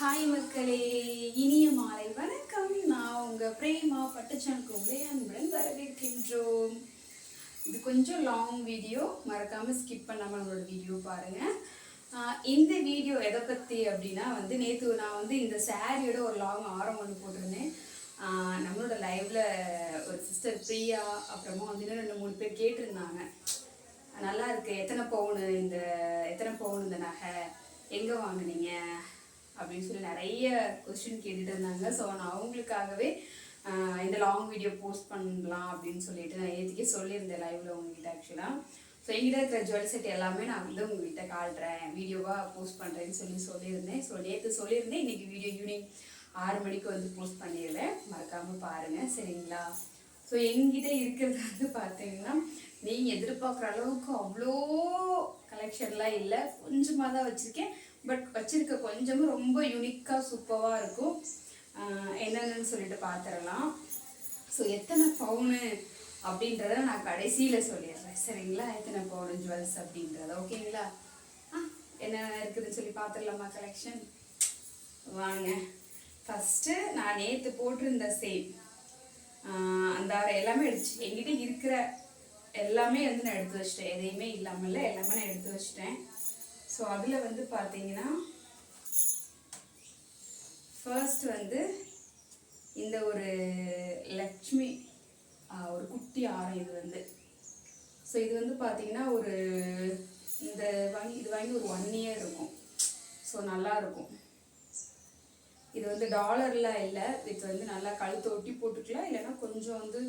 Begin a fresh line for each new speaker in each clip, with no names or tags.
Hi மக்களே இனிய மாலை. வணக்கம். நான் உங்க பிரேமா பட்டுச்சனுக்கு உங்களை அன்புடன் வரவேற்கின்றோம். இது கொஞ்சம் லாங் வீடியோ மறக்காம ஸ்கிப் பண்ணாம நம்மளோட வீடியோ பாருங்க. இந்த வீடியோ எதை பத்தி அப்படின்னா வந்து நேற்று நான் வந்து இந்த சாரியோட ஒரு லாங் ஆரம் ஒன்று போட்டிருந்தேன். நம்மளோட லைவ்ல ஒரு சிஸ்டர் பிரியா அப்புறமா வந்து இன்னும் ரெண்டு மூணு பேர் கேட்டிருந்தாங்க. நல்லா இருக்கு. எத்தனை பவுனு இந்த எத்தனை பவுன் இந்த நகை? எங்கே வாங்குனீங்க? அப்படின்னு சொல்லி நிறைய கொஸ்டின் கேட்டுட்டு இருந்தாங்க. ஸோ நான் அவங்களுக்காகவே இந்த லாங் வீடியோ போஸ்ட் பண்ணலாம் அப்படின்னு சொல்லிட்டு நான் ஏற்றுக்கே சொல்லியிருந்தேன் லைவ்ல உங்ககிட்ட ஆக்சுவலாக ஸோ எங்கிட்ட இருக்கிற ஜுவல் செட் எல்லாமே நான் வந்து உங்ககிட்ட காட்டுறேன். வீடியோவாக போஸ்ட் பண்ணுறேன்னு சொல்லி சொல்லியிருந்தேன். ஸோ நேற்று சொல்லியிருந்தேன். இன்றைக்கி வீடியோ ஈவினிங் ஆறு மணிக்கு வந்து போஸ்ட் பண்ணிடுவேன் மறக்காமல் பாருங்கள் சரிங்களா? ஸோ எங்கிட்ட இருக்கிறது வந்து பார்த்தீங்கன்னா நீங்கள் எதிர்பார்க்குற அளவுக்கு அவ்வளோ கலெக்ஷன்லாம் இல்லை. கொஞ்சமாக தான் வச்சுருக்கேன். பட் வச்சிருக்க கொஞ்சமும் ரொம்ப யூனிக்காக சூப்பராக இருக்கும். என்னென்னு சொல்லிட்டு பார்த்துடலாம் ஸோ எத்தனை பவுனு அப்படின்றத நான் கடைசியில் சொல்லிடுறேன். சரிங்களா? எத்தனை பவுனு ஜுவல்ஸ் அப்படின்றத. ஓகேங்களா? ஆ என்ன இருக்குதுன்னு சொல்லி பார்த்துடலாமா கலெக்ஷன் வாங்க. ஃபஸ்ட்டு நான் நேற்று போட்டிருந்த சேம் அந்த அறை எல்லாமே எடுத்து என்கிட்ட இருக்கிற எல்லாமே வந்து நான் எடுத்து வச்சிட்டேன். எதையுமே இல்லாமல் எல்லாமே நான் எடுத்து வச்சிட்டேன். ஸோ அதில் வந்து பார்த்தீங்கன்னா ஃபர்ஸ்ட் வந்து இந்த ஒரு லக்ஷ்மி ஒரு குட்டி ஆரம் இது வந்து. ஸோ இது வந்து பார்த்தீங்கன்னா ஒரு இந்த வாங்கி இது வாங்கி ஒரு ஒன் இயர் இருக்கும். ஸோ நல்லா இருக்கும் இது வந்து டாலர்லாம் இல்லை வித் வந்து நல்லா கழுத்து ஒட்டி போட்டுக்கலாம். இல்லைன்னா கொஞ்சம் வந்து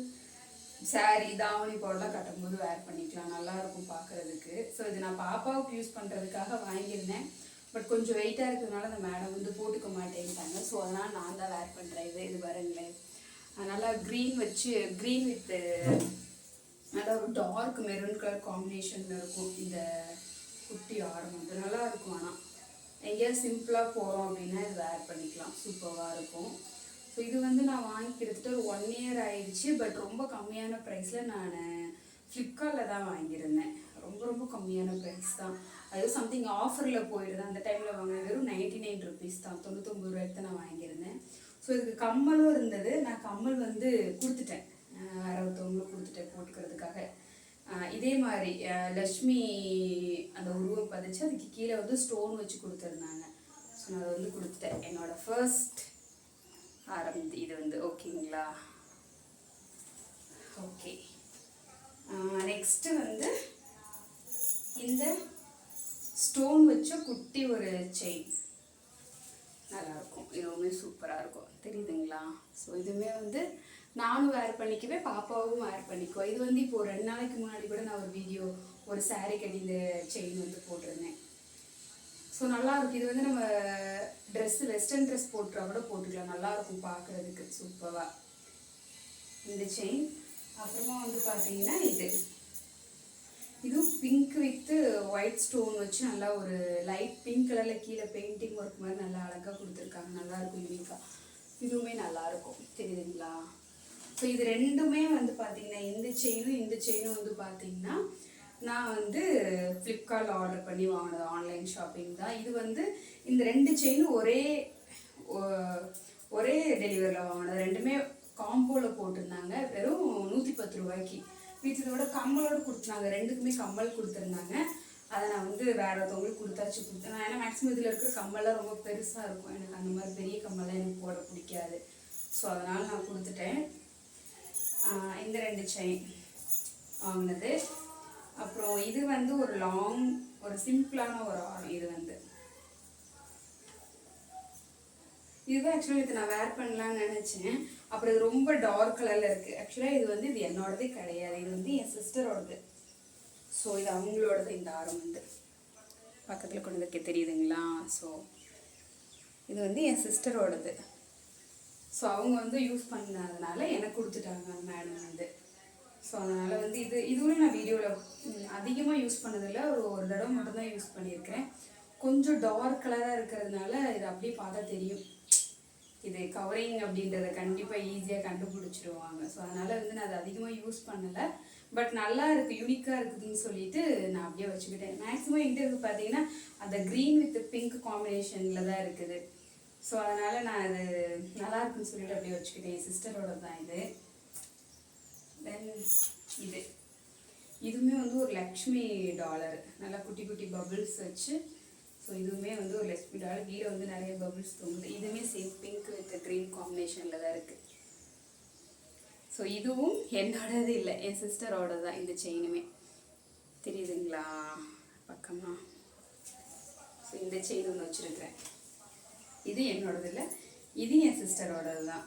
saree தாவணி போடலாம் கட்டும்போது வேர் பண்ணிக்கலாம். நல்லா இருக்கும் பார்க்கறதுக்கு. ஸோ இது நான் பாப்பாவுக்கு யூஸ் பண்ணுறதுக்காக வாங்கியிருந்தேன். பட் கொஞ்சம் வெயிட்டாக இருக்கிறதுனால அந்த மேடம் வந்து போட்டுக்க மாட்டேன்ட்டாங்க. ஸோ அதனால் நான் தான் வேர் பண்ணுறேன் இது இது பாருங்களேன். அதனால் க்ரீன் வச்சு க்ரீன் வித் நல்லா ஒரு டார்க் மெரூன் கலர் காம்பினேஷனில் இருக்கும் இந்த குட்டி ஆரம் வந்து. நல்லா இருக்கும் ஆனால் எங்கேயாவது சிம்பிளாக போகிறோம் அப்படின்னா இது வேர் பண்ணிக்கலாம். சூப்பராக இருக்கும். ஸோ இது வந்து நான் வாங்கி கிட்டத்தட்ட ஒரு ஒன் இயர் ஆயிடுச்சு. பட் ரொம்ப கம்மியான ப்ரைஸில் நான் ஃப்ளிப்கார்ட்டில் தான் வாங்கியிருந்தேன். ரொம்ப ரொம்ப கம்மியான ப்ரைஸ் தான். அது சம்திங் ஆஃபரில் போயிடுது. அந்த டைமில் வாங்கினது வெறும் நைன்டி நைன் ருபீஸ் தான். தொண்ணூத்தொம்பது ரூபாய்க்கு நான் வாங்கியிருந்தேன். ஸோ இதுக்கு கம்மலும் இருந்தது. நான் கம்மல் வந்து கொடுத்துட்டேன். அஹ் கொடுத்துட்டேன் போட்டுக்கிறதுக்காக. இதே மாதிரி லக்ஷ்மி அந்த உருவம் பதிச்சு அதுக்கு கீழே வந்து ஸ்டோன் வச்சு கொடுத்துருந்தாங்க. ஸோ நான் அதை வந்து கொடுத்துட்டேன். என்னோடய ஃபர்ஸ்ட் ஆரம்பி இது வந்து ஓகேங்களா? ஓகே. நெக்ஸ்ட்டு வந்து இந்த ஸ்டோன் வச்ச குட்டி ஒரு செயின் நல்லாயிருக்கும் இதுவுமே சூப்பராக இருக்கும். தெரியுதுங்களா? ஸோ இதுவுமே வந்து நானும் வேர் பண்ணிக்குவேன் பாப்பாவும் வேர் பண்ணிக்குவோம் இது வந்து இப்போ ரெண்டு நாளைக்கு முன்னாடி கூட நான் ஒரு வீடியோ ஒரு saree கட்டி இந்த செயின் வந்து போட்டிருந்தேன். ஸோ நல்லா இருக்கு இது வந்து நம்ம ட்ரெஸ் வெஸ்டர்ன் ட்ரெஸ் போட்டுறா கூட போட்டுக்கலாம். நல்லா இருக்கும் பார்க்கறதுக்கு சூப்பராக இந்த செயின் அப்புறமா வந்து பார்த்தீங்கன்னா இது. இதுவும் பிங்க் வித்து ஒயிட் ஸ்டோன் வச்சு நல்லா ஒரு லைட் பிங்க் கலரில் கீழே பெயிண்டிங் ஒர்க் மாதிரி நல்லா அழகாக கொடுத்துருக்காங்க. நல்லாயிருக்கும் யூனிக்காக இதுவுமே நல்லாயிருக்கும் தெரியுதுங்களா? ஸோ இது ரெண்டுமே வந்து பார்த்தீங்கன்னா இந்த செயினும் இந்த செயினும் வந்து பார்த்தீங்கன்னா நான் வந்து ஃப்ளிப்கார்ட்டில் ஆர்டர் பண்ணி வாங்கினது ஆன்லைன் ஷாப்பிங் தான். இது வந்து இந்த ரெண்டு செயினும் ஒரே ஒரே டெலிவரியில் வாங்கினது. ரெண்டுமே காம்போவில் போட்டிருந்தாங்க. வெறும் நூற்றி பத்து ரூபாய்க்கு. வீட்டிலோட கம்மலோட கொடுத்துருந்தாங்க. ரெண்டுக்குமே கம்மல் கொடுத்துருந்தாங்க. அதை நான் வந்து வேற ஒருத்தவங்களுக்கு கொடுத்தாச்சு கொடுத்தேன். நான் ஏன்னா மேக்ஸிமம் இதில் இருக்கிற கம்மல்லாம் ரொம்ப பெருசாக இருக்கும். எனக்கு அந்த மாதிரி பெரிய கம்மல்லாம் எனக்கு போட பிடிக்காது. ஸோ அதனால் நான் கொடுத்துட்டேன். இந்த ரெண்டு செயின் வாங்கினது. அப்புறம் இது வந்து ஒரு லாங் ஒரு சிம்பிளான ஒரு ஆரம் இது வந்து. இதுதான் ஆக்சுவலாக இது நான் வேர் பண்ணலான்னு நினச்சேன். அப்புறம் இது ரொம்ப டார்க் கலரில் இருக்குது ஆக்சுவலாக இது வந்து இது என்னோடதே கிடையாது. இது வந்து என் சிஸ்டரோடது ஸோ இது அவங்களோடது இந்த ஆரம் வந்து. பக்கத்தில் கொண்டு வைக்க தெரியுதுங்களா? ஸோ இது வந்து என் சிஸ்டரோடது ஸோ அவங்க வந்து யூஸ் பண்ணதுனால எனக்கு கொடுத்துட்டாங்க அந்த மேடம் வந்து. ஸோ அதனால் வந்து இது இதுவும் நான் வீடியோவில் அதிகமாக யூஸ் பண்ணதில்லை. ஒரு ஒரு தடவை மட்டும்தான் யூஸ் பண்ணியிருக்கிறேன். கொஞ்சம் டார்க் கலராக இருக்கிறதுனால இது அப்படியே பார்த்தா தெரியும். இது கவரிங் அப்படின்றத கண்டிப்பாக ஈஸியாக கண்டுபிடிச்சிருவாங்க. ஸோ அதனால் வந்து நான் அதை அதிகமாக யூஸ் பண்ணலை. பட் நல்லா இருக்குது யூனிக்காக இருக்குதுன்னு சொல்லிட்டு நான் அப்படியே வச்சுக்கிட்டேன். மேக்ஸிமம் இன்டர்வியூ பார்த்தீங்கன்னா அந்த க்ரீன் வித் பிங்க் காம்பினேஷனில் தான் இருக்குது. ஸோ அதனால் நான் அது நல்லா இருக்குன்னு சொல்லிட்டு அப்படியே வச்சுக்கிட்டேன். என் சிஸ்டரோட தான் இது. தென் இது. இதுவுமே வந்து ஒரு லக்ஷ்மி டாலர் நல்லா குட்டி குட்டி பபிள்ஸ் வச்சு ஸோ இதுவுமே வந்து ஒரு லக்ஷ்மி டாலர் கீழே வந்து நிறைய பபிள்ஸ் தோணுது இதுவுமே சேம் பிங்க் வித் க்ரீன் காம்பினேஷனில் தான் இருக்குது ஸோ இதுவும் என்னோடது இல்லை. என் சிஸ்டரோட தான் இந்த செயினுமே தெரியுதுங்களா? பக்கமாக ஸோ இந்த செயின் ஒன்று வச்சுருக்கிறேன். இது என்னோடது இல்லை. இது என் சிஸ்டரோடது தான்.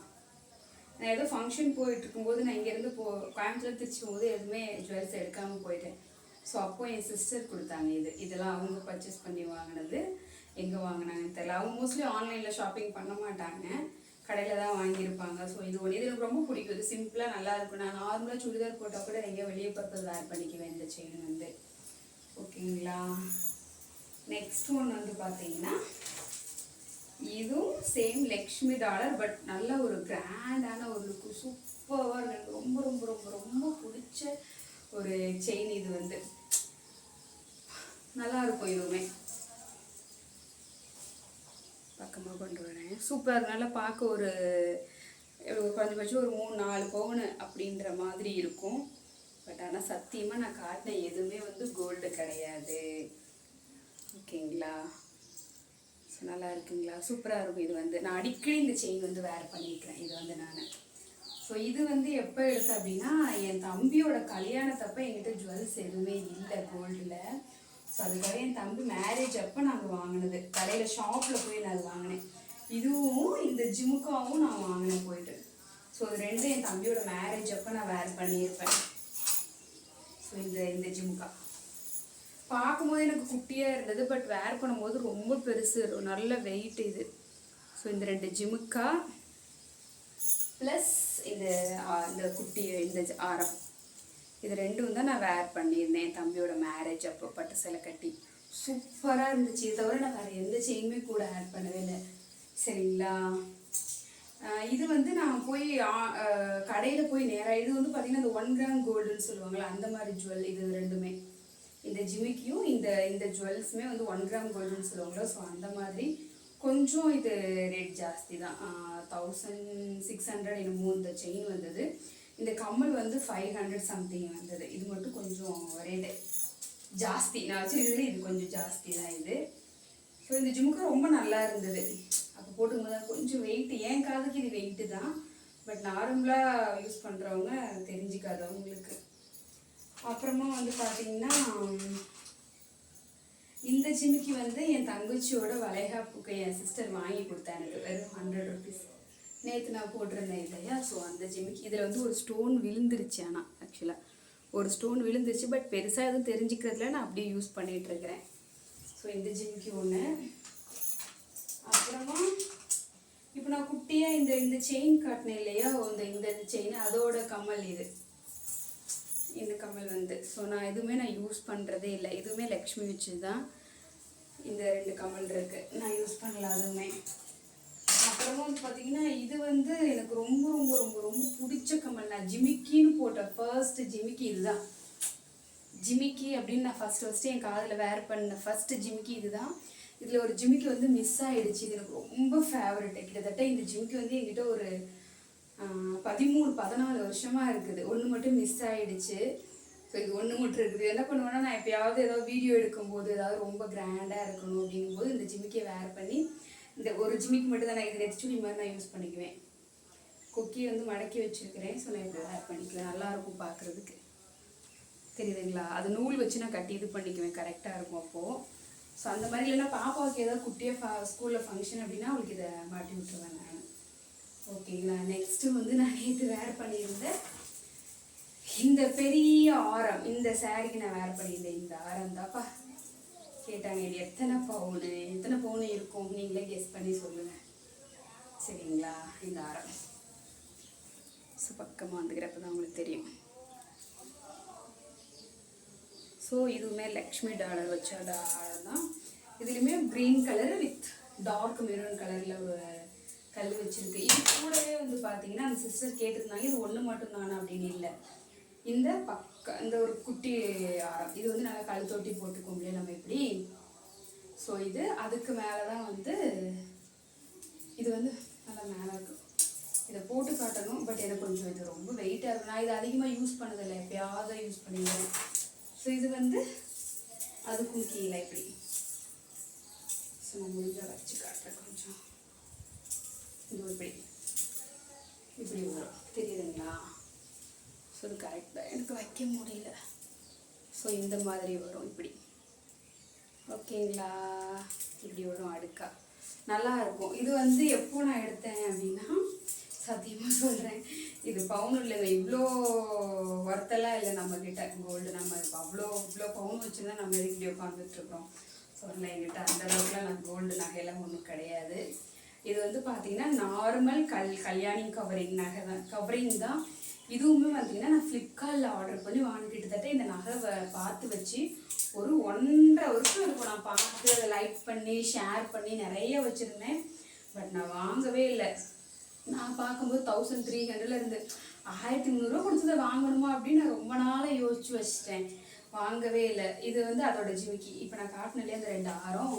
நான் ஏதோ ஃபங்க்ஷன் போயிட்டு இருக்கும்போது நான் இங்கேருந்து போ கோயம்புத்தூர் திருச்சி போது எதுவுமே ஜுவல்ஸ் எடுக்காமல் போயிட்டேன். ஸோ அப்போ என் சிஸ்டர் கொடுத்தாங்க இது. இதெல்லாம் அவங்க பர்ச்சேஸ் பண்ணி வாங்கினது எங்கே வாங்கினாங்கன்னு தெரியல. அவங்க மோஸ்ட்லி ஆன்லைனில் ஷாப்பிங் பண்ண மாட்டாங்க. கடையில் தான் வாங்கியிருப்பாங்க. ஸோ இது ஒன்று இது எனக்கு ரொம்ப பிடிக்கும். இது சிம்பிளாக நல்லா இருக்கும். நான் நார்மலாக சுடிதார் போட்டால் கூட எங்கேயோ வெளியே பர்பஸ் வேர் பண்ணிக்குவேன் இந்த செயின் வந்து. ஓகேங்களா நெக்ஸ்ட் ஒன்று வந்து பார்த்தீங்கன்னா இதுவும் சேம் லக்ஷ்மி டாலர் பட் நல்ல ஒரு கிராண்டான ஒரு லுக்கு சூப்பராக எனக்கு ரொம்ப ரொம்ப ரொம்ப ரொம்ப பிடிச்ச ஒரு செயின் இது வந்து. நல்லா இருக்கும் இதுவுமே. பக்கமாக கொண்டு வரேன். சூப்பராக நல்லா பார்க்க ஒரு குறைஞ்சபட்சம் ஒரு மூணு நாலு பவுனு அப்படின்ற மாதிரி இருக்கும். பட் ஆனால் சத்தியமாக நான் காட்டின எதுவுமே வந்து கோல்டு கிடையாது. ஓகேங்களா நல்லா இருக்குங்களா சூப்பராக இருக்கும் இது வந்து. நான் அடிக்கடி இந்த செயின் வந்து வேர் பண்ணியிருக்கிறேன் இது வந்து நான். ஸோ இது வந்து எப்போ எடுத்தேன் அப்படின்னா என் தம்பியோட கல்யாணத்தப்போ என்கிட்ட ஜுவல்ஸ் எதுவுமே இல்லை கோல்டில் ஸோ அதுக்காக என் தம்பி மேரேஜ் அப்போ நாங்கள் வாங்கினது. கடையில் ஷாப்பில் போய் நான் அது வாங்கினேன். இதுவும் இந்த ஜிமுக்காவும் நான் வாங்கினேன் போயிட்டு. ஸோ இது ரெண்டும் என் தம்பியோட மேரேஜ் அப்போ நான் வேர் பண்ணியிருப்பேன். ஸோ இந்த இந்த ஜிமுக்கா. பார்க்கும்போது எனக்கு குட்டியாக இருந்தது பட் வேர் பண்ணும்போது ரொம்ப பெருசு நல்ல வெயிட் இது. ஸோ இந்த ரெண்டு ஜிமுக்கா ப்ளஸ் இந்த ஆ, இந்த குட்டி இந்த ஜ- ஆரம். இது ரெண்டும் தான் நான் வேர் பண்ணியிருந்தேன் என் தம்பியோட மேரேஜ் அப்போ பட்டு சில கட்டி. சூப்பராக இருந்துச்சு. தவிர நான் வேறு எந்த செயினுமே கூட ஆட் பண்ணவே இல்லை. சரிங்களா? இது வந்து நான் போய் கடையில் போய் நேராக இது வந்து பார்த்தீங்கன்னா இந்த ஒன் கிராம் கோல்டுன்னு சொல்லுவாங்களே அந்த மாதிரி ஜுவல் இது ரெண்டுமே. இந்த ஜிமிக்கியும் இந்த இந்த ஜுவல்ஸுமே வந்து ஒன் கிராம் கோல்டுன்னு சொல்லுவாங்களோ ஸோ அந்த மாதிரி கொஞ்சம் இது ரேட் ஜாஸ்தி தான் தௌசண்ட் சிக்ஸ் ஹண்ட்ரட் என்னமோ இந்த செயின் வந்தது. இந்த கம்மல் வந்து ஃபைவ் ஹண்ட்ரட் சம்திங் வந்தது. இது மட்டும் கொஞ்சம் ரேட்டு ஜாஸ்தி. நான் வச்சுருக்கிறது இது கொஞ்சம் ஜாஸ்தி தான் இது. ஸோ இந்த ஜிமுக்கு ரொம்ப நல்லா இருந்தது. அப்போ போட்டுக்கும்போது கொஞ்சம் வெயிட் என் காதுக்கு இது வெயிட்டு தான். பட் நார்மலாக யூஸ் பண்ணுறவங்க தெரிஞ்சுக்காதவங்களுக்கு. அப்புறமா வந்து பார்த்தீங்கன்னா இந்த ஜிமிக்கி வந்து என் தங்கச்சியோட வளைகாப்புக்கு என் சிஸ்டர் வாங்கி கொடுத்தா எனக்கு வெறும் ஹண்ட்ரட் ருபீஸ் நேற்று நான் போட்டிருந்தேன் இல்லையா? ஸோ அந்த ஜிமிக்கி இதில் வந்து ஒரு ஸ்டோன் விழுந்துருச்சு ஆனால் ஆக்சுவலாக ஒரு ஸ்டோன் விழுந்துருச்சு பட் பெருசாக எதுவும் தெரிஞ்சுக்கிறதுல நான் அப்படியே யூஸ் பண்ணிகிட்ருக்கிறேன் ஸோ இந்த ஜிமிக்கி ஒன்று அப்புறமா இப்போ நான் குட்டியாக இந்த இந்த செயின் காட்டினேன் இல்லையா? இந்த இந்த செயின் அதோட கம்மல் இது. இந்த கம்மல் வந்து. ஸோ நான் எதுவுமே நான் யூஸ் பண்ணுறதே இல்லை. இதுவுமே லக்ஷ்மி வச்சு தான் இந்த ரெண்டு கம்மல் இருக்குது நான் யூஸ் பண்ணல அதுவுமே. அப்புறமா வந்து பார்த்தீங்கன்னா இது வந்து எனக்கு ரொம்ப ரொம்ப ரொம்ப ரொம்ப பிடிச்ச கம்மல் நான் ஜிமிக்கின்னு போட்ட ஃபர்ஸ்ட் ஜிமிக்கி இதுதான். ஜிமிக்கி அப்படின்னு நான் ஃபர்ஸ்ட் ஃபஸ்ட்டு என் காதில் வேர் பண்ண ஃபஸ்ட்டு ஜிமிக்கி இதுதான். இதில் ஒரு ஜிமிக்கி வந்து மிஸ் ஆகிடுச்சு இது எனக்கு ரொம்ப ஃபேவரட் கிட்டத்தட்ட இந்த ஜிமிக்கி வந்து என்கிட்ட ஒரு பதிமூணு பதினாலு வருஷமா இருக்குது. ஒன்று மட்டும் மிஸ் ஆயிடுச்சு. ஸோ இது ஒன்று மட்டும் இருக்குது. என்ன பண்ணுவேன்னா நான் எப்பயாவது ஏதாவது வீடியோ எடுக்கும்போது ஏதாவது ரொம்ப கிராண்டாக இருக்கணும் அப்படிங்கும்போது இந்த ஜிமிக்கியை வேர் பண்ணி இந்த ஒரு ஜிமிக்கு மட்டும் தான் நான் இது நெத்திச்சுடி மாதிரி நான் யூஸ் பண்ணிக்குவேன். கொக்கியை வந்து மடக்கி வச்சுருக்கிறேன். ஸோ நான் இப்போ வேர் பண்ணிக்குவேன். நல்லா இருக்கும் பார்க்குறதுக்கு தெரியுதுங்களா? அது நூல் வச்சு நான் கட்டி இது பண்ணிக்குவேன். கரெக்டாக இருக்கும் அப்போது ஸோ அந்த மாதிரி இல்லைன்னா பாப்பாவுக்கு ஏதாவது குட்டியாக ஸ்கூலில் ஃபங்க்ஷன் அப்படின்னா அவளுக்கு இதை மாட்டி விட்டுருவேன் நான். ஓகேங்களா? நெக்ஸ்ட்டு வந்து நான் நேற்று வேர் பண்ணியிருந்தேன் இந்த பெரிய ஆரம் இந்த சாரிக்கு நான் வேர் பண்ணியிருந்தேன் இந்த ஆரம் தாப்பா கேட்டாங்க இது எத்தனை பவுனு? எத்தனை பவுனு இருக்கும்? நீங்களே கெஸ் பண்ணி சொல்லுங்கள் சரிங்களா? இந்த ஆரம். ஸோ பக்கமாக வந்துக்கிறப்ப தான் உங்களுக்கு தெரியும். ஸோ இதுவுமே லக்ஷ்மி டாலர் வச்ச டாலர் தான். இதுலேயுமே green colour with dark maroon கலரில் ஒரு கல் வச்சுருக்கு. இது கூடவே வந்து பார்த்தீங்கன்னா அந்த சிஸ்டர் கேட்டிருந்தாங்க இது ஒன்று மட்டும் தானே அப்படின்னு இல்லை. இந்த பக்க இந்த ஒரு குட்டி ஆரம். இது வந்து நல்லா போட்டுக்கோம் இல்லையா நம்ம இப்படி. ஸோ இது அதுக்கு மேலே தான் வந்து இது வந்து நல்லா மேலே இருக்கும் இதை போட்டு காட்டணும் பட் எனக்கு கொஞ்சம் இது ரொம்ப வெயிட்டாக இருக்கும் நான் இதை அதிகமாக யூஸ் பண்ணதில்லை எப்பயாவது யூஸ் பண்ணிடுவேன். ஸோ இது வந்து அதுக்கும் கீழே இப்படி. ஸோ நான் முடிஞ்சால் வச்சு காட்டுறேன். இது இப்படி. இப்படி வரும். தெரியுதுங்களா? ஸோ இது கரெக்டாக எனக்கு வைக்க முடியல. ஸோ இந்த மாதிரி வரும் இப்படி. ஓகேங்களா? இப்படி வரும் அடுக்கா. நல்லா இருக்கும். இது வந்து எப்போ நான் எடுத்தேன் அப்படின்னா சத்தியமாக சொல்கிறேன் இது பவுன் இல்லைங்க. இவ்வளோ ஒர்த்தெல்லாம் இல்லை நம்மக்கிட்ட கோல்டு நம்ம அவ்வளோ இவ்வளோ பவுன் வச்சுருந்தா நம்ம எதுக்கிட்டே உட்காந்துட்ருக்கோம் சொல்லலை என்கிட்ட அந்தளவுக்குலாம் நான் கோல்டு நகையெல்லாம் ஒன்றும் கிடையாது. இது வந்து பார்த்தீங்கன்னா நார்மல் கல் கல்யாணி கவரிங் நகை தான் கவரிங் தான். இதுவுமே பார்த்தீங்கன்னா நான் ஃப்ளிப்கார்ட்டில் ஆர்டர் பண்ணி வாங்கி கிட்டத்தட்ட இந்த நகை பார்த்து வச்சு ஒரு ஒன்றரை வருஷம் இருக்கும். நான் பார்த்து அதை லைக் பண்ணி ஷேர் பண்ணி நிறைய வச்சுருந்தேன். பட் நான் வாங்கவே இல்லை. நான் பார்க்கும்போது தௌசண்ட் த்ரீ ஹண்ட்ரட்ல இருந்து ஆயிரத்தி முந்நூறுரூவா கொடுத்ததை வாங்கணுமா அப்படின்னு நான் ரொம்ப நாளாக யோசிச்சு வச்சிட்டேன். வாங்கவே இல்லை. இது வந்து அதோட ஜிமிக்கி. இப்போ நான் காட்டினே அந்த ரெண்டு ஆரம்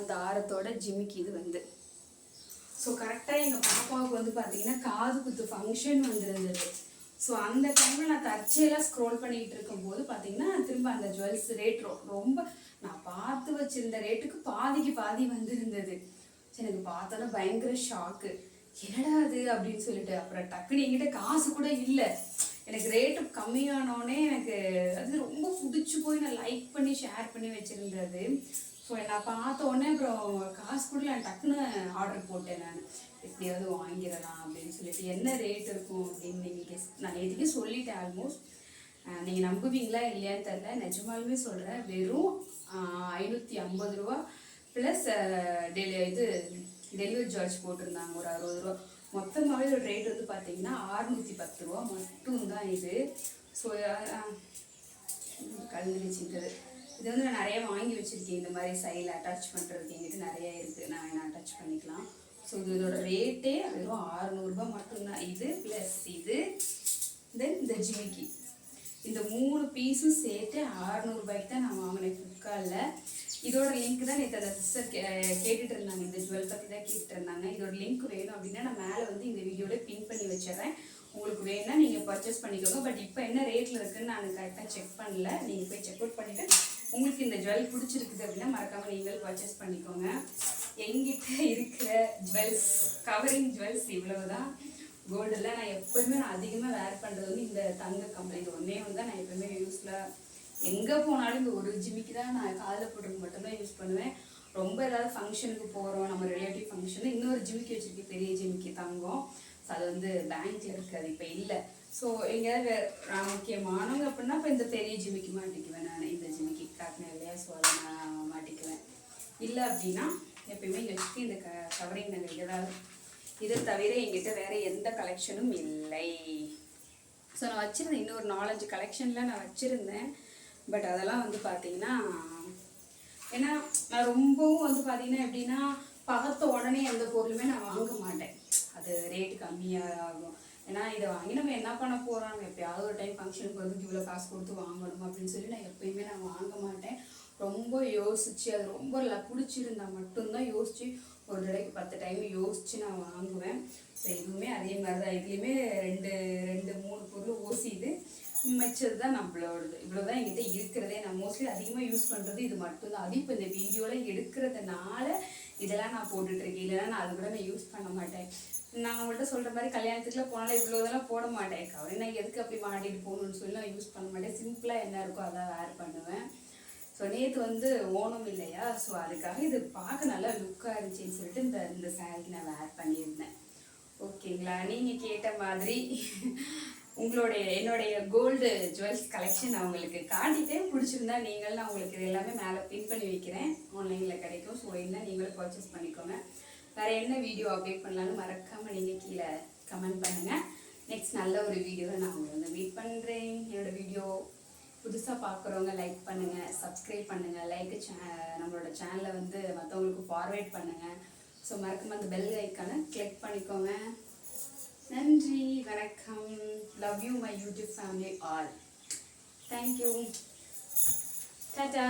அந்த ஆரத்தோட ஜிமிக்கி இது வந்து. ஸோ கரெக்டாக எங்கள் பாப்பாவுக்கு வந்து பார்த்தீங்கன்னா காது குத்து ஃபங்க்ஷன் வந்துருந்தது. ஸோ அந்த டைமில் நான் தற்செயலாக ஸ்க்ரோல் பண்ணிக்கிட்டு இருக்கும்போது பார்த்தீங்கன்னா திரும்ப அந்த ஜுவல்ஸ் ரேட் ரொம்ப நான் பார்த்து வச்சுருந்த ரேட்டுக்கு பாதிக்கு பாதி வந்திருந்தது. சரி எனக்கு பார்த்தோன்னா பயங்கர ஷாக்கு என்னடா அது அப்படின்னு சொல்லிட்டு அப்புறம் டக்குன்னு என்கிட்ட காசு கூட இல்லை. எனக்கு ரேட்டு கம்மியானோடனே எனக்கு அது ரொம்ப பிடிச்சி போய் நான் லைக் பண்ணி ஷேர் பண்ணி வச்சுருந்தது. ஸோ நான் பார்த்த உடனே அப்புறம் காசு கூட டக்குன்னு ஆர்டர் போட்டேன் நான். எப்படியாவது வாங்கிடலாம் அப்படின்னு சொல்லிட்டு என்ன ரேட் இருக்கும் அப்படின்னு நீங்கள் கெஸ் நான் எதுக்கே சொல்லிட்டேன் ஆல்மோஸ்ட் நீங்கள் நம்புவீங்களா இல்லையான்னு தெரில நிஜமாலுமே சொல்கிறேன் வெறும் ஐநூற்றி ஐம்பது ரூபா ப்ளஸ் டெலி இது டெலிவரி சார்ஜ் போட்டிருந்தாங்க ஒரு அறுபது ரூபா. மொத்தமாகவே ஒரு ரேட் வந்து பார்த்தீங்கன்னா ஆறுநூற்றி பத்து ரூபா மட்டும் தான் இது ஸோ கலந்துருச்சுங்கிறது இது வந்து நான் நிறைய வாங்கி வச்சிருக்கேன். இந்த மாதிரி சைடில் அட்டாச் பண்ணுறதுக்கு எங்கிட்ட நிறைய இருக்குது நான் வேணா அட்டாச் பண்ணிக்கலாம். ஸோ இது இதோட ரேட்டே வெறும் அறுநூறுபா மட்டும்தான். இது ப்ளஸ் இது தென் இந்த ஜிமிக்கி. இந்த மூணு பீஸும் சேர்த்து அறுநூறுபாய்க்கு தான் நான் வாங்கினேன் ஃப்ளிப்கார்ட்டில் இதோட லிங்க் தான் நேற்று அந்த சிஸ்டர் கே கேட்டுட்டு இருந்தாங்க. இந்த ஜுவல் பற்றி தான் கேட்டுட்டு இருந்தாங்க. இதோட லிங்க் வேணும் அப்படின்னா நான் மேலே வந்து இந்த வீடியோவில் பின் பண்ணி வச்சிடுறேன். உங்களுக்கு வேணால் நீங்கள் பர்ச்சேஸ் பண்ணிக்கோங்க. பட் இப்போ என்ன ரேட்டில் இருக்குதுன்னு நான் கரெக்டாக செக் பண்ணல. நீங்கள் போய் செக் அவுட் பண்ணிவிட்டு உங்களுக்கு இந்த ஜுவல் பிடிச்சிருக்குது அப்படின்னா மறக்காமல் நீங்கள் பர்ச்சேஸ் பண்ணிக்கோங்க. எங்கிட்ட இருக்கிற ஜுவல்ஸ் கவரிங் ஜுவல்ஸ் இவ்வளவு தான் கோல்டில் நான் எப்போயுமே நான் அதிகமாக வேர் பண்ணுறது வந்து இந்த தங்க கம்பெனி ஒன்றே வந்து தான் நான் எப்போயுமே யூஸ்ஃபுல்லாக எங்கே போனாலும் இந்த ஒரு ஜிமிக்கு தான் நான் காதில் போட்டுருக்கு மட்டும்தான் யூஸ் பண்ணுவேன். ரொம்ப ஏதாவது ஃபங்க்ஷனுக்கு போகிறோம் நம்ம ரிலேட்டிவ் ஃபங்க்ஷனு இன்னொரு ஜிமிக்கி வச்சுருக்கு. பெரிய ஜிமிக்கி தங்கம். ஸோ அது வந்து பேங்க்ல இருக்காது அது இப்போ இல்லை. ஸோ எங்கேயாவது முக்கியமானவங்க அப்படின்னா இப்போ இந்த பெரிய ஜிமிக்கு மாட்டிக்குவேன் நான் இந்த ஜிமிக்கி. காட்டினேன் இல்லையா? ஸோ அதை நான் மாட்டிக்குவேன். இல்லை அப்படின்னா எப்பயுமே இங்கே இந்த க கவரிங் நாங்கள் தான் இதை தவிர எங்கிட்ட வேறு எந்த கலெக்ஷனும் இல்லை. ஸோ நான் வச்சுருந்தேன். இன்னொரு நாலஞ்சு கலெக்ஷனில் நான் வச்சுருந்தேன். பட் அதெல்லாம் வந்து பார்த்தீங்கன்னா ஏன்னா நான் ரொம்பவும் வந்து பார்த்தீங்கன்னா எப்படின்னா பார்த்த உடனே எந்த பொருளுமே நான் வாங்க மாட்டேன். அது ரேட்டு கம்மியாக ஆகும். ஏன்னா இதை வாங்கி நம்ம என்ன பண்ண போகிறோம் நம்ம எப்பயாவது ஒரு டைம் ஃபங்க்ஷனுக்கு வந்து இவ்வளோ காசு கொடுத்து வாங்கணும் அப்படின்னு சொல்லி நான் எப்பயுமே நான் வாங்க மாட்டேன். ரொம்ப யோசிச்சு அது ரொம்ப ல பிடிச்சிருந்தா மட்டும்தான் யோசிச்சு ஒரு தடவைக்கு பத்து டைம் யோசிச்சு நான் வாங்குவேன். ஸோ இதுவுமே அதே மாதிரி தான். இதுலேயுமே ரெண்டு ரெண்டு மூணு பொருள் ஓசி இது மிச்சது தான் நம்மளோடது. இவ்வளோ தான் என்கிட்ட இருக்கிறதே. நான் மோஸ்ட்லி அதிகமாக யூஸ் பண்ணுறது இது மட்டும்தான். அதுவும் இப்போ இந்த வீடியோவில் எடுக்கிறதுனால இதெல்லாம் நான் போட்டுட்ருக்கேன் இல்லைன்னா நான் அது கூட நான் யூஸ் பண்ண மாட்டேன். நான் உங்கள்கிட்ட சொல்கிற மாதிரி கல்யாணத்துக்குலாம் போனாலும் இவ்வளோ இதெல்லாம் போட மாட்டேன். கவர் நான் எதுக்கு அப்படி மாட்டிட்டு போகணும்னு சொல்லி நான் யூஸ் பண்ண மாட்டேன். சிம்பிளாக என்ன இருக்கோ அதான் வேர் பண்ணுவேன். ஸோ நேற்று வந்து ஓணம் இல்லையா? ஸோ அதுக்காக இது பார்க்க நல்லா லுக்காக இருந்துச்சுன்னு சொல்லிட்டு இந்த இந்த saree நான் வேர் பண்ணியிருந்தேன். ஓகேங்களா நீங்கள் கேட்ட மாதிரி உங்களுடைய என்னுடைய கோல்டு ஜுவல்ஸ் கலெக்ஷன் நான் உங்களுக்கு காட்டிட்டேன். பிடிச்சிருந்தா நீங்கள் நான் உங்களுக்கு இது எல்லாமே மேலே பின் பண்ணி வைக்கிறேன். ஆன்லைனில் கிடைக்கும். ஸோ என்ன நீங்களும் பர்ச்சேஸ் பண்ணிக்கோங்க. வேறு என்ன வீடியோ அப்டேட் பண்ணலான்னு மறக்காமல் நீங்கள் கீழே கமெண்ட் பண்ணுங்கள் நெக்ஸ்ட் நல்ல ஒரு வீடியோவை நான் உங்களை வந்து மீட் பண்ணுறேன் என்னோடய வீடியோ புதுசாக பார்க்குறவங்க லைக் பண்ணுங்கள் சப்ஸ்கிரைப் பண்ணுங்கள் லைக்கு சே நம்மளோட சேனலை வந்து மற்றவங்களுக்கு ஃபார்வேர்ட் பண்ணுங்கள் ஸோ மறக்காம அந்த பெல் ஐக்கானை கிளிக் பண்ணிக்கோங்க. நன்றி வணக்கம். Love you my YouTube family all thank you Tata